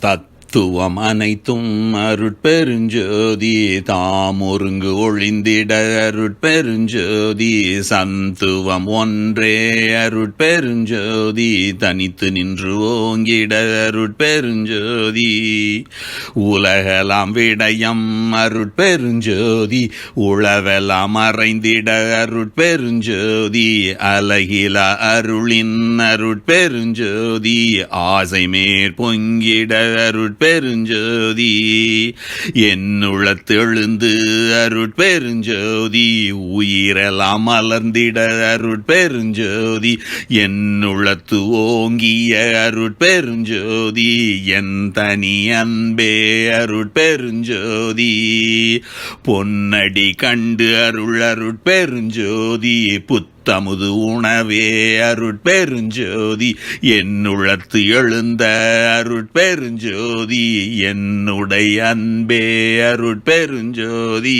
that தத்துவம் அனைத்தும் அருட்பெருஞ்சோதி தாம் ஒருங்கு ஒளிந்திட அருட்பெருஞ்சோதி சந்துவம் ஒன்றே அருட்பெருஞ்சோதி தனித்து நின்று ஓங்கிட அருட்பெருஞ்சோதி. உலகலாம் விடயம் அருட்பெருஞ்சோதி உளவெல்லாம் மறைந்திட அருட்பெருஞ்சோதி அலகில அருளின் அருட்பெருஞ்சோதி ஆசை மேற் பொங்கிட அருட்பெருஞ்சோதி என்னுளத்தெழுந்து அருட்பெருஞ்சோதி உயிரெல்லாம் மலர்ந்திட அருட்பெருஞ்சோதி என்னுளத்து ஓங்கிய அருட்பெருஞ்சோதி என் தனி அன்பே அருட்பெருஞ்சோதி பொன்னடி கண்டு அருள் அருட்பெருஞ்சோதி தமுது உணவே அருட்பெருஞ்சோதி என்னுளத்து எழுந்த அருட்பெருஞ்சோதி என்னுடைய அன்பே அருட்பெருஞ்சோதி.